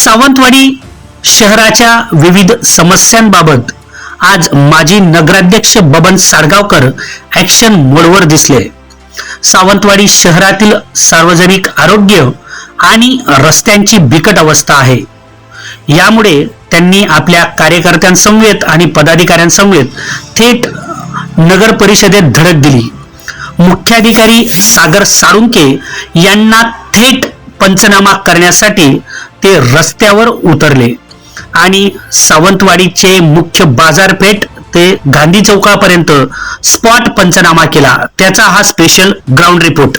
सावंतवाडी शहराच्या विविध समस्यांबाबत आज माजी नगराध्यक्ष बबन साडगावकर ऍक्शन मोडवर दिसले. सावंतवाडी शहरातील सार्वजनिक आरोग्य आणि रस्त्यांची बिकट अवस्था आहे. यामुळे त्यांनी आपल्या कार्यकर्त्यांसमवेत आणि पदाधिकाऱ्यांसमवेत थेट नगर परिषदेत धडक दिली. मुख्याधिकारी सागर साळुंके यांना थेट पंचनामा करण्यासाठी ते रस्त्यावर उतरले. आणि सावंतवाडीचे मुख्य बाजारपेठ ते गांधी चौकापर्यंत स्पॉट पंचनामा केला. त्याचा हा स्पेशल ग्राउंड रिपोर्ट